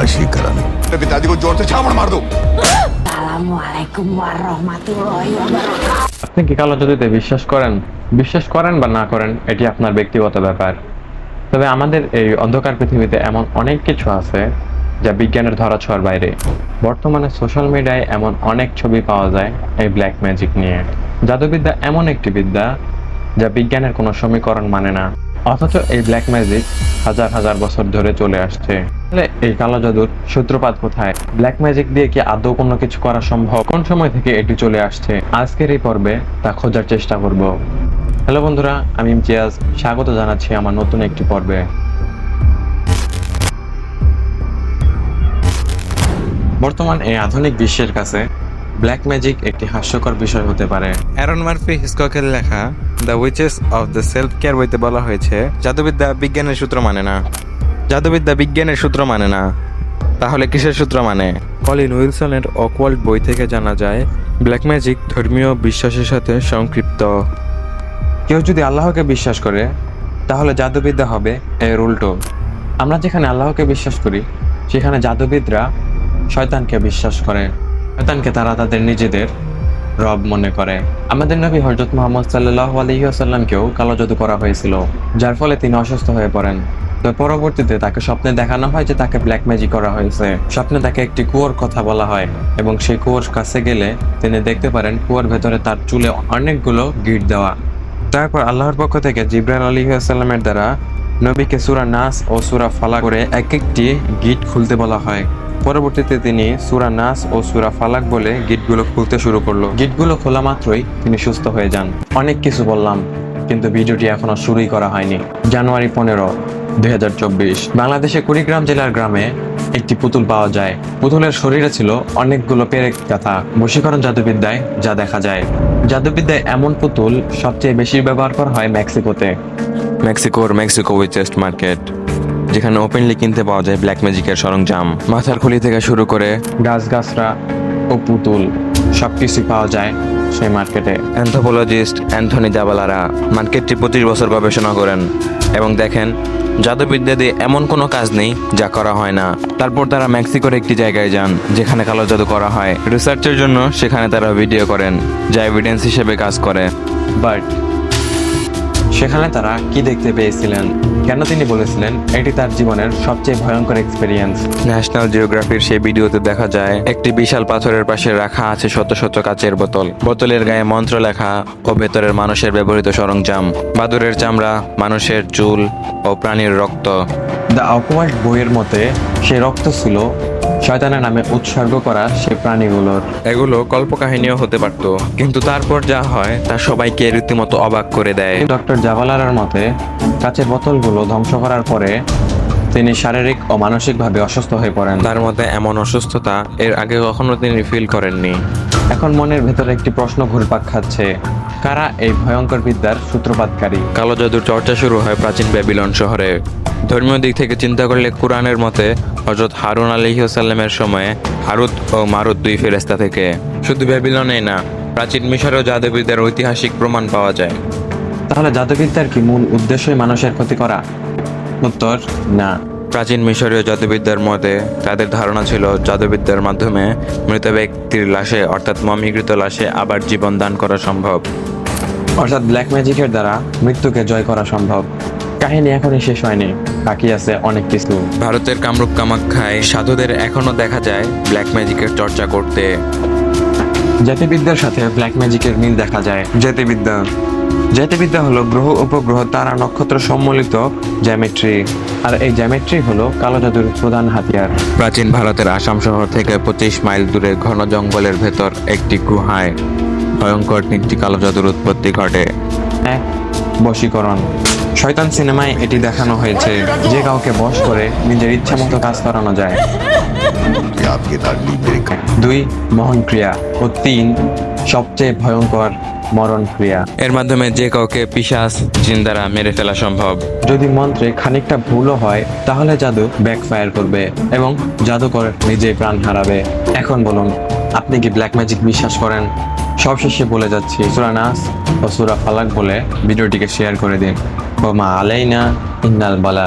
বাসীকরণ পিতাজি জোর সে ছাপড় মার দো। আসসালামাইকুম রাহমাতুল্লাহি আপনি কি কালো জ্যোতিতে বিশ্বাস করেন? বিশ্বাস করেন বা না করেন এটি আপনার ব্যক্তিগত ব্যাপার। তবে আমাদের এই অন্ধকার পৃথিবীতে এমন অনেক কিছু আছে যা বিজ্ঞানের ধরাছোঁয়ার বাইরে। বর্তমানে সোশ্যাল মিডিয়ায় এমন অনেক ছবি পাওয়া যায় এই ব্ল্যাক ম্যাজিক নিয়ে। জাদুবিদ্যা এমন একটি বিদ্যা যা বিজ্ঞানের কোনো সমীকরণ মানে না। অথচ এই ব্ল্যাক ম্যাজিক হাজার হাজার বছর ধরে চলে আসছে। তাহলে এই কালো জাদুর সূত্রপাত কোথায়? ব্ল্যাক ম্যাজিক দিয়ে কি আদৌ কোনো কিছু করা সম্ভব? কোন সময় থেকে এটি চলে আসছে? আজকের এই পর্বে তা খোঁজার চেষ্টা করব। হ্যালো বন্ধুরা, আমি ইমতিয়াজ। স্বাগত জানাচ্ছি আমার নতুন একটি পর্বে। বর্তমান এই আধুনিক বিশ্বের কাছে ব্ল্যাক ম্যাজিক একটি হাস্যকর বিষয় হতে পারে। অ্যারন মার্ফি হিসককের লেখা the witches of the self care বইতে বলা হয়েছে জাদুবিদ্যা বিজ্ঞানের সূত্র মানে না। জাদুবিদ্যা বিজ্ঞানের সূত্র মানে না। তাহলে কিসের সূত্র মানে? কলিন উইলসনের অকওয়াল্ড বই থেকে জানা যায় ব্ল্যাক ম্যাজিক ধর্মীয় বিশ্বাসের সাথে সংক্ষিপ্ত। কেউ যদি আল্লাহকে বিশ্বাস করে তাহলে জাদুবিদ্যা হবে এর উল্টো। আমরা যেখানে আল্লাহকে বিশ্বাস করি সেখানে জাদুবিদরা শয়তানকে বিশ্বাস করে। শয়তানকে তারা তাদের নিজেদের রব মনে করে। আমাদের নবী হজরত মোহাম্মদ সাল্লাহ আলহিহাসাল্লামকেও কালো জাদু করা হয়েছিল, যার ফলে তিনি অসুস্থ হয়ে পড়েন। তো পরবর্তীতে তাকে স্বপ্নে দেখানো হয় যে তাকে ব্ল্যাক ম্যাজিক করা হয়েছে। স্বপ্নে তাকে একটি কুয়োর কথা বলা হয় এবং সেই কুয়োর কাছে গেলে তিনি দেখতে পারেন কুয়োর ভেতরে তার চুলে অনেকগুলো গিট দেওয়া। তারপর আল্লাহর পক্ষ থেকে জিব্রাইল আলী সাল্লামের দ্বারা নবীকে সুরা নাস ও সুরা ফালা করে এক একটি গিট খুলতে বলা হয়। পরবর্তীতে তিনি সুরা নাস ও সুরা ফালাক বলে গিটগুলো খুলতে শুরু করল। গিটগুলো খোলা মাত্রই তিনি সুস্থ হয়ে যান। অনেক কিছু বললাম, কিন্তু ভিডিওটি এখনও শুরুই করা হয়নি। জানুয়ারি পনেরো, দুই বাংলাদেশে কুড়িগ্রাম জেলার গ্রামে একটি পুতুল পাওয়া যায়। পুতুলের শরীরে ছিল অনেকগুলো পেরেক কাথা বশীকরণ জাদুবিদ্যায় যা দেখা যায়। জাদুবিদ্যায় এমন পুতুল সবচেয়ে বেশি ব্যবহার করা হয় মেক্সিকোতে। মেক্সিকোর মেক্সিকো উইচেস্ট মার্কেট। যেখানে ওপেনলি কিনতে পাওয়া যায় ব্ল্যাক ম্যাজিকের সরঞ্জাম। মাথার খুলি থেকে শুরু করে গাছগাছরা ও পুতুল সবকিছু পাওয়া যায় সেই মার্কেটে। অ্যান্থোপোলজিস্ট অ্যান্থনি জাবালারা মার্কেটটি পঁচিশ বছর গবেষণা করেন এবং দেখেন জাদুবিদ্যা দিয়ে এমন কোনো কাজ নেই যা করা হয় না। তারপর তারা মেক্সিকোর একটি জায়গায় যান যেখানে কালো জাদু করা হয়। রিসার্চের জন্য সেখানে তারা ভিডিও করেন যা এভিডেন্স হিসেবে কাজ করে। বাট সেখানে তারা কি দেখতে পেয়েছিলেন? কেন তিনি বলেছিলেন এটি তার জীবনের সবচেয়ে ভয়ঙ্কর এক্সপেরিয়েন্স ন্যাশনাল জিওগ্রাফির সেই ভিডিওতে দেখা যায় একটি বিশাল পাথরের পাশে রাখা আছে শত শত কাচের বোতল। বোতলের গায়ে মন্ত্র লেখা ও ভেতরের মানুষের ব্যবহৃত সরঞ্জাম। বাদুরের চামড়া মানুষের চুল ও প্রাণীর রক্ত। দ্য অকওয়ার্ড বইয়ের মতে সে রক্ত ছিল শয়তানের নামে উৎসর্গ করা সে প্রাণীগুলোর। এগুলো কল্পকাহিনীও হতে পারত। কিন্তু তারপর যা হয় তা সবাইকে রীতিমতো অবাক করে দেয়। ডক্টর জাভালারার মতে কাচের বোতলগুলো ধ্বংস করার পরে তিনি শারীরিক ও মানসিকভাবে অসুস্থ হয়ে পড়েন। তার মতে এমন অসুস্থতা এর আগে কখনো তিনি ফিল করেননি। এখন মনের ভেতরে একটি প্রশ্ন ঘুরপাক খাচ্ছে কারা এই ভয়ঙ্কর বিদ্যার সূত্রপাতকারী? কালো জাদুর চর্চা শুরু হয় প্রাচীন ব্যাবিলন শহরে। ধর্মীয় দিক থেকে চিন্তা করলে কোরআনের মতে হজরত হারুন আলহিউসাল্লামের সময়ে হারুত ও মারুত দুই ফেরেস্তা থেকে। শুধু ব্যাবিলনেই না প্রাচীন মিশরেও জাদুবিদ্যার ঐতিহাসিক প্রমাণ পাওয়া যায়। তাহলে জাদুবিদ্যার কি মূল উদ্দেশ্যই মানুষের ক্ষতি করা? উত্তর না। প্রাচীন মিশরীয় জাদুবিদ্যার মতে তাদের ধারণা ছিল জাদুবিদ্যার মাধ্যমে মৃত ব্যক্তির লাশে অর্থাৎ মমিকৃত লাশে আবার জীবন দান করা সম্ভব। অর্থাৎ ব্ল্যাক ম্যাজিকের দ্বারা মৃত্যুকে জয় করা সম্ভব। কাহিনী এখনই শেষ হয়নি বাকি আছে অনেক কিছু। ভারতের কামরূপ কামাখ্যায় সাধুদের এখনও দেখা যায় ব্ল্যাক ম্যাজিকের চর্চা করতে। জাতিবিদ্যার সাথে ব্ল্যাক ম্যাজিকের মিল দেখা যায়। জাতিবিদ্যা জ্যোতির্বিদ্যা হলো গ্রহ উপগ্রহ তারা নক্ষত্র সম্মিলিত জ্যামেট্রি আর এই জ্যামেট্রি হলো কালো জাদুর প্রধান হাতিয়ার। প্রাচীন ভারতের আসাম শহর থেকে পঁচিশ মাইল দূরে ঘন জঙ্গলের ভেতর একটি গুহায় ভয়ঙ্কর তিনটি কালো জাদুর উৎপত্তি ঘটে। এক বশীকরণ। শয়তান সিনেমায় এটি দেখানো হয়েছে। যে কাউকে বশ করে নিজের ইচ্ছা মতো কাজ করানো যায়। দুই মহান ক্রিয়া ও তিন সবচেয়ে ভয়ঙ্কর মরণ ক্রিয়া এর মাধ্যমে যে কাউকে পিশাচ জিন দ্বারা মেরে ফেলা সম্ভব। যদি মন্ত্রে খানিকটা ভুলও হয় তাহলে জাদু ব্যাকফায়ার করবে এবং জাদুকর নিজে প্রাণ হারাবে। এখন বলুন আপনি কি ব্ল্যাক ম্যাজিক বিশ্বাস করেন? সবশেষে বলে যাচ্ছি সুরা নাস ও সুরা ফালাক বলে ভিডিওটিকে শেয়ার করে দিন। ও মা আলাইনা ইন্নাল বালা।